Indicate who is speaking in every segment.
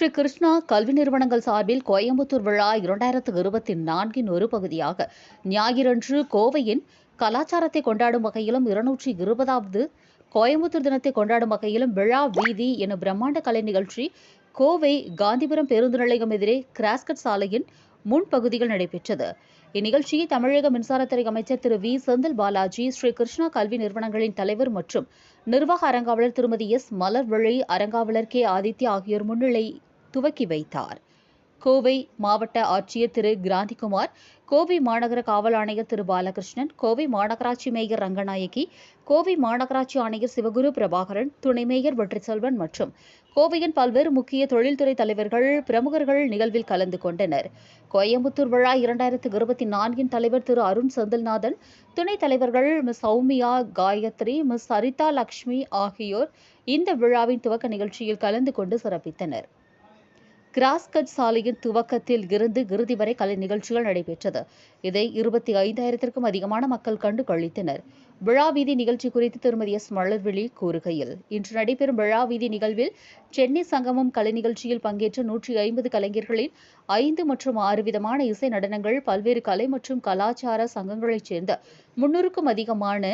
Speaker 1: ஸ்ரீ கிருஷ்ணா கல்வி நிறுவனங்கள் சார்பில் கோயம்புத்தூர் விழா இரண்டாயிரத்து இருபத்தி நான்கின் ஒரு பகுதியாக. ஞாயிறன்று கோவையின் கலாச்சாரத்தை கொண்டாடும் வகையிலும் இருநூற்றி இருபதாவது கோயம்புத்தூர் தினத்தை கொண்டாடும் வகையிலும் விழா வீதி எனும் பிரம்மாண்ட கலை நிகழ்ச்சி கோவை காந்திபுரம் பேருந்து நிலையம் எதிரே கிராஸ்கட் சாலையின் முன்பகுதியில் நடைபெற்றது. இந்நிகழ்ச்சியை தமிழக மின்சாரத்துறை அமைச்சர் திரு வி. செந்தில் பாலாஜி ஸ்ரீ கிருஷ்ணா கல்வி நிறுவனங்களின் தலைவர் மற்றும் நிர்வாக அரங்காவலர் திருமதி எஸ். மலர்விழி அரங்காவலர் கே. ஆதித்யா ஆகியோர் முன்னிலை துவக்கி வைத்தார். கோவை மாவட்ட ஆட்சியர் திரு கிராந்திகுமார் கோவை மாநகர காவல் ஆணையர் திரு பாலகிருஷ்ணன் கோவை மாநகராட்சி மேயர் ரங்கநாயகி கோவை மாநகராட்சி ஆணையர் சிவகுரு பிரபாகரன் துணை மேயர் வெற்றிச்செல்வன் மற்றும் கோவையின் பல்வேறு முக்கிய தொழில்துறை தலைவர்கள் பிரமுகர்கள் நிகழ்வில் கலந்து கொண்டனர். கோயம்புத்தூர் விழா இரண்டாயிரத்து இருபத்தி நான்கின் தலைவர் திரு அருண் செந்தில்நாதன் துணைத் தலைவர்கள் மிஸ் சௌமியா காயத்ரி மிஸ் சரிதா லக்ஷ்மி ஆகியோர் இந்த விழாவின் துவக்க நிகழ்ச்சியில் கலந்து கொண்டு சிறப்பித்தனர். கிராஸ்கட் சாலையின் துவக்கத்தில் இருந்து இறுதி வரை கலை நிகழ்ச்சிகள் நடைபெற்றது. இதை இருபத்தி ஐந்தாயிரத்திற்கும் அதிகமான மக்கள் கண்டு கழித்தனர். விழா வீதி நிகழ்ச்சி குறித்து திருமதி எஸ். மலர்விழி கூறுகையில் இன்று நடைபெறும் விழா வீதி நிகழ்வில் சென்னை சங்கமம் கலை நிகழ்ச்சியில் பங்கேற்ற நூற்றி ஐம்பது கலைஞர்களின் ஐந்து மற்றும் ஆறு விதமான இசை நடனங்கள் பல்வேறு கலை மற்றும் கலாச்சார சங்கங்களைச் சேர்ந்த முன்னூறுக்கும் அதிகமான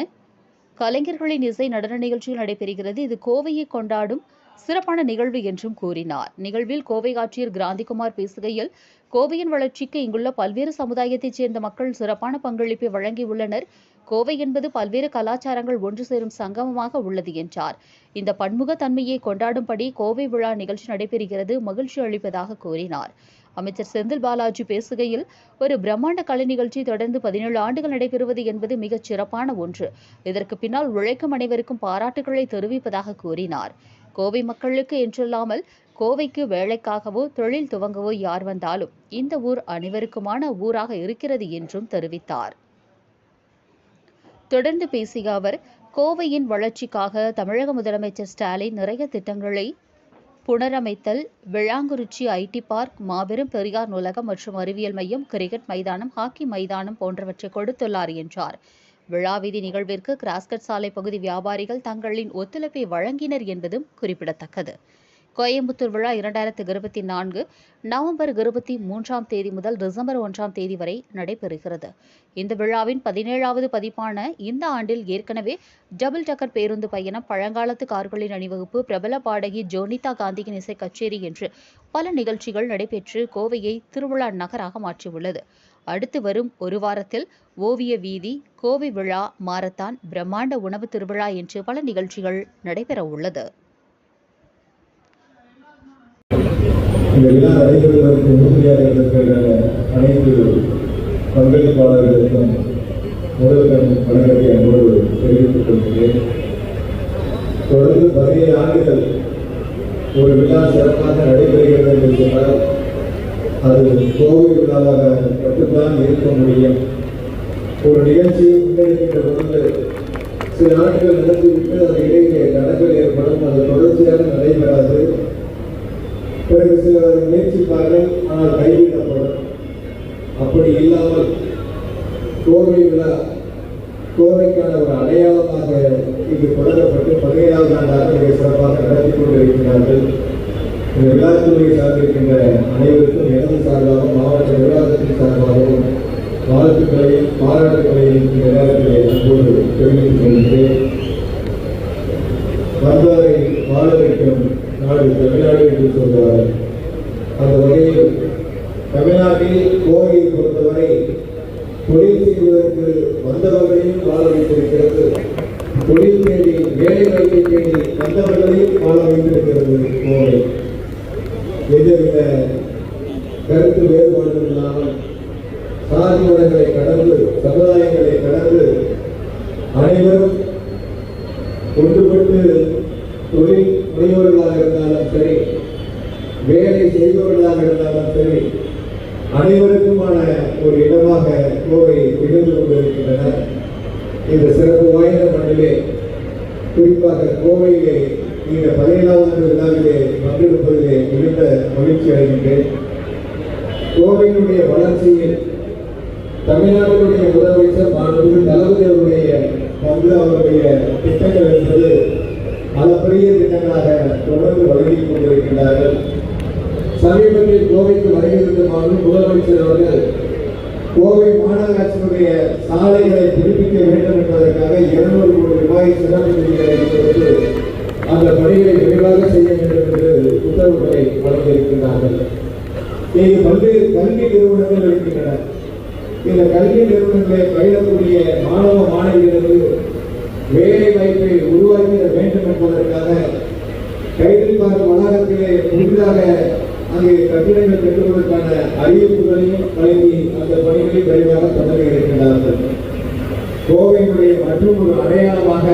Speaker 1: கலைஞர்களின் இசை நடன நிகழ்ச்சியில் நடைபெறுகிறது. இது கோவையை கொண்டாடும் சிறப்பான நிகழ்வு என்றும் கூறினார். நிகழ்வில் கோவை ஆட்சியர் கிராந்திகுமார் பேசுகையில் கோவையின் வளர்ச்சிக்கு இங்குள்ள பல்வேறு சமுதாயத்தைச் சேர்ந்த மக்கள் சிறப்பான பங்களிப்பை வழங்கியுள்ளனர். கோவை என்பது பல்வேறு கலாச்சாரங்கள் ஒன்று சேரும் சங்கமமாக உள்ளது என்றார். இந்த பன்முகத்தன்மையை கொண்டாடும்படி கோவை விழா நிகழ்ச்சி நடைபெறுகிறது மகிழ்ச்சி அளிப்பதாக கூறினார். அமைச்சர் செந்தில் பாலாஜி பேசுகையில் ஒரு பிரம்மாண்ட கலை நிகழ்ச்சி தொடர்ந்து பதினேழு ஆண்டுகள் நடைபெறுவது என்பது மிகச் சிறப்பான ஒன்று. இதற்கு பின்னால் உழைக்கும் அனைவருக்கும் பாராட்டுகளை தெரிவிப்பதாக கூறினார். கோவை மக்களுக்கு என்றில்லாமல் கோவைக்கு வேலைக்காகவோ தொழில் துவங்கவோ யார் வந்தாலும் இந்த ஊர் அனைவருக்குமான ஊராக இருக்கிறது என்றும் தெரிவித்தார். தொடர்ந்து பேசிய அவர் கோவையின் வளர்ச்சிக்காக தமிழக முதலமைச்சர் ஸ்டாலின் நிறைய திட்டங்களை புனரமைத்தல் விளாங்குறிச்சி ஐடி பார்க் மாபெரும் பெரியார் நூலகம் மற்றும் அறிவியல் மையம் கிரிக்கெட் மைதானம் ஹாக்கி மைதானம் போன்றவற்றை கொடுத்துள்ளார் என்றார். விழாவீதி நிகழ்விற்கு கிராஸ்கட் சாலை பகுதி வியாபாரிகள் தங்களின் ஒத்துழைப்பை வழங்கினர் என்பதும் குறிப்பிடத்தக்கது. கோயம்புத்தூர் விழா இரண்டாயிரத்து இருபத்தி நான்கு நவம்பர் இருபத்தி மூன்றாம் தேதி முதல் டிசம்பர் ஒன்றாம் தேதி வரை நடைபெறுகிறது. இந்த விழாவின் பதினேழாவது பதிப்பான இந்த ஆண்டில் ஏற்கனவே டபுள் டக்கர் பேருந்து பயணம் பழங்காலத்து கார்களின் அணிவகுப்பு பிரபல பாடகி ஜோனிதா காந்தியின் இசை கச்சேரி என்று பல நிகழ்ச்சிகள் நடைபெற்று கோவையை திருவிழா நகராக மாற்றியுள்ளது. அடுத்து வரும் ஒரு வாரத்தில் ஓவிய வீதி கோவை விழா மாரத்தான் பிரம்மாண்ட உணவு திருவிழா என்று பல நிகழ்ச்சிகள் நடைபெற உள்ளது.
Speaker 2: இந்த விழா நடைபெறுவதற்கு இருக்கின்ற அனைத்து பங்களிப்பாளர்களுக்கும் வணக்கத்தை அன்போடு தெரிவித்துக் கொள்கிறேன். தொடர்ந்து பதினேழு ஆண்டுகள் ஒரு விழா சிறப்பாக நடைபெறுகிறது என்று சொன்னால் அது கோவை மட்டும்தான் இருக்க முடியும். ஒரு நிகழ்ச்சியை முன்னெடுக்கின்ற பொழுது சில நாட்கள் நடத்திவிட்டு அது இடையிலே தடங்கள் ஏற்படும் அது தொடர்ச்சியாக நடைபெறாது. பிறகு சிலர் முயற்சிப்பார்கள் ஆனால் கைவிடப்படும். அப்படி இல்லாமல் கோவை விழா கோவைக்கான ஒரு அடையாளமாக இங்கு தொடரப்பட்டு பதினேழாவது ஆண்டாக மிக சிறப்பாக நடத்தி கொண்டிருக்கிறார்கள். இந்த சார்ந்திருக்கின்ற அனைவருக்கும் எனது சார்பாகவும் மாவட்ட நிர்வாகத்தின் சார்பாகவும் வாழ்த்துக்களை பாராட்டுக்களை இந்த நேரத்திலே அன்போடு தெரிவித்துக் கொள்கிறேன். வந்தவரை வாழ வைக்கும் நாடு தமிழ்நாடு என்று சொல்வார். அந்த வகையில் தமிழ்நாட்டில் கோவையை பொறுத்தவரை தொழில் செய்வதற்கு வந்தவர்களையும் வாழ வைத்திருக்கிறது. தொழில் தேடி வேலை வாய்ப்பை தேடி வந்தவர்களையும் வாழ வைத்திருக்கிறது கோவை. எதிர்த்த கருத்து வேறுபாடுகள் இல்லாமல் சாதி மதங்களை கடந்து சமுதாயங்களை கடந்து அனைவரும் ஒன்றுபட்டு தொழில் முனைவோர்களாக இருந்தாலும் சரி வேலை செய்பவர்களாக இருந்தாலும் சரி அனைவருக்குமான ஒரு இடமாக கோவை திகழ்ந்து கொண்டிருக்கின்றன. இந்த சிறப்பு வாய்ந்த மண்ணிலே குறிப்பாக கோவையிலே இந்த பதினேழாவது விழாவிலே மக்கள் மகிழ்ச்சி அடைகின்றேன் கோவையினுடைய வளர்ச்சியில் தமிழ்நாட்டினுடைய முதலமைச்சர் மாணவர்கள் தளபதி அவருடைய பங்கு அவருடைய திட்டங்கள் என்பது அளப்பரிய திட்டங்களாக தொடர்ந்து வழங்கிக் கொண்டிருக்கின்றார்கள். சமீபத்தில் கோவைக்கு வருகிறது முதலமைச்சர் அவர்கள் கோவை மாநகராட்சியினுடைய சாலைகளை புதுப்பிக்க வேண்டும் என்பதற்காக இருநூறு கோடி ரூபாய் சிறப்பு நிதிகளை கொடுத்து அந்த பணிகளை விரைவாக செய்ய வேண்டும் என்று உத்தரவுகளை வழங்கியிருக்கிறார்கள் இங்கு பல்வேறு கல்வி நிறுவனங்கள் இருக்கின்றன. இந்த கல்வி நிறுவனங்களை பயிலக்கூடிய மாணவ மாணவியர்களுக்கு வேலை வாய்ப்பை உருவாக்கிட வேண்டும் என்பதற்காக கைதில் வளாகத்திலே புதிதாக அங்கே கட்டிடங்கள் கட்டுவதற்கான அறிவிப்புகளையும் வழங்கி அந்த பணிகளை விரைவாக தொடங்க இருக்கின்றார்கள். கோவையினுடைய மற்றும் ஒரு அடையாளமாக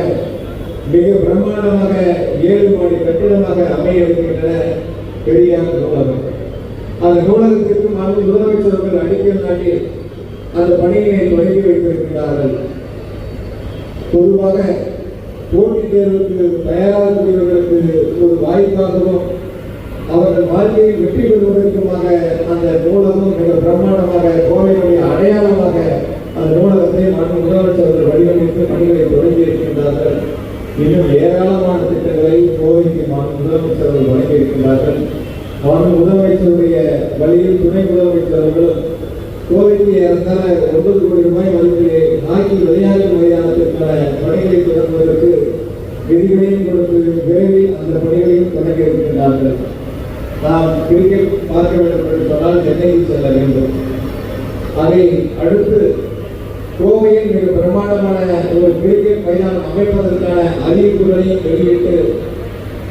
Speaker 2: மிக பிரம்மாண்டமாக ஏழு மாடி கட்டிடமாக அமைய இருக்கின்றன பெரியார் நூலகம். அந்த நூலகத்திற்கு மாநில முதலமைச்சர் அவர்கள் அடிக்கல் நாட்டி அந்த பணியினை தொடங்கி வைத்திருக்கிறார்கள் பொதுவாக போட்டித் தேர்வுக்கு தயாராகக்கூடியவர்களுக்கு ஒரு வாய்ப்பாகவும் அவர்கள் வாழ்க்கையில் வெற்றி பெறுவதற்குமாக அந்த நூலகம் மிக பிரம்மாண்டமாக கோவையுடைய அடையாளமாக அந்த நூலகத்தை மற்ற முதலமைச்சர் அவர்கள் வடிவமைத்து பணிகளை தொடங்கி இருக்கின்றார்கள் இன்னும் ஏராளமான திட்டங்களை கோவைக்கு மாநில முதலமைச்சர் வழங்கி இருக்கிறார்கள் அவர்கள் முதலமைச்சருடைய வழியில் துணை முதலமைச்சர்களும் கோவைக்கு ஏறத்தாழ ஒன்பது கோடி ரூபாய் மதிப்பிலே ஹாக்கி விளையாட்டு மைதானத்திற்கான பணிகளை தொடங்குவதற்கு விதிகளையும் கொடுத்து விரைவில் அந்த பணிகளையும் தொடங்கி இருக்கின்றார்கள். நாம் கிரிக்கெட் பார்க்க வேண்டும் என்று சொன்னால் சென்னையில் செல்ல வேண்டும். அதை அடுத்து கோவையில் மிக பிரமாண்டமான ஒரு கிரிக்கெட் மைதானம் அமைப்பதற்கான அறிவிப்புகளையும் வெளியிட்டு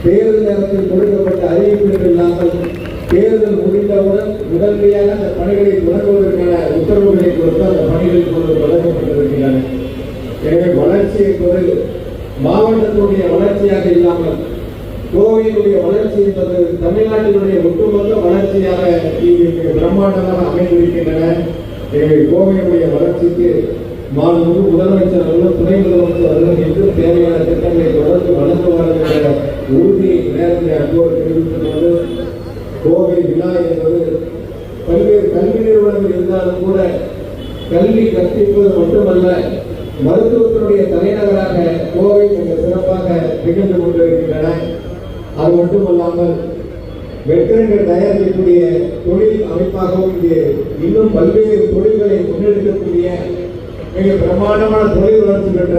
Speaker 2: தேர்தல் நேரத்தில் கொடுக்கப்பட்ட அறிவிப்புகள் இல்லாமல் தேர்தல் முடிந்தவுடன் உடனடியாக அந்த பணிகளை தொடங்குவதற்கான உத்தரவுகளை கொடுத்து அந்த பணிகள் கொண்டு தொடங்கப்பட்டிருக்கின்றன எனவே வளர்ச்சி என்பது மாவட்டத்தினுடைய வளர்ச்சியாக இல்லாமல் கோவையினுடைய வளர்ச்சி என்பது தமிழ்நாட்டினுடைய ஒட்டுமொத்த வளர்ச்சியாக இங்கு பிரம்மாண்டமாக அமைந்திருக்கின்றன. எனவே கோவையினுடைய வளர்ச்சிக்கு மாண்புமிகு முதலமைச்சர் அவர்களும் துணை முதலமைச்சர் அவர்களும் என்றும் தேவையான திட்டங்களை தொடர்ந்து வழங்குவார்கள் என்ற உறுதியை நேரத்தில் அன்போடு தெரிவித்துள்ளது கோவை விழா என்பது பல்வேறு கல்வி நிறுவனங்கள் இருந்தாலும் கூட கல்வி கற்பிப்பது மட்டுமல்ல மருத்துவத்தினுடைய தலைநகராக கோவை மிக சிறப்பாக திகழ்ந்து கொண்டிருக்கின்றன. அது மட்டுமல்லாமல் வெற்றிடங்கள் தயாரிக்கக்கூடிய தொழில் அமைப்பாகவும் இது இன்னும் பல்வேறு தொழில்களை முன்னெடுக்கக்கூடிய மிக பிரமாண்டமான தொழில் வளர்ச்சி பெற்ற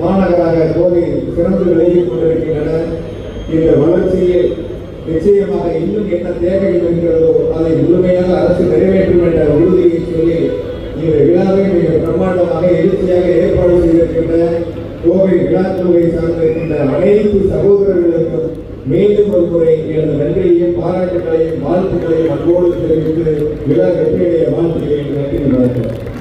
Speaker 2: மாநகராக கோவை சிறந்து விளங்கிக் கொண்டிருக்கின்றன. இந்த வளர்ச்சியில் நிச்சயமாக இன்னும் என்ன தேவைகள் இருக்கிறதோ அதை முழுமையாக அரசு நிறைவேற்றும் என்ற உறுதியை சொல்லி இந்த விழாவை மிக பிரம்மாண்டமாக எழுச்சியாக ஏற்பாடு செய்திருக்கின்ற கோவை விழா தொகை சார்ந்திருக்கின்ற அனைத்து சகோதரர்களுக்கும் மீண்டும் ஒரு முறை எனது நன்றியை வாழ்த்துக்களை வாழ்த்துக்களையும் அன்போடு தெரிவித்து விழா வெற்றியுடைய வாழ்த்துக்களை நடத்தி வணக்கம்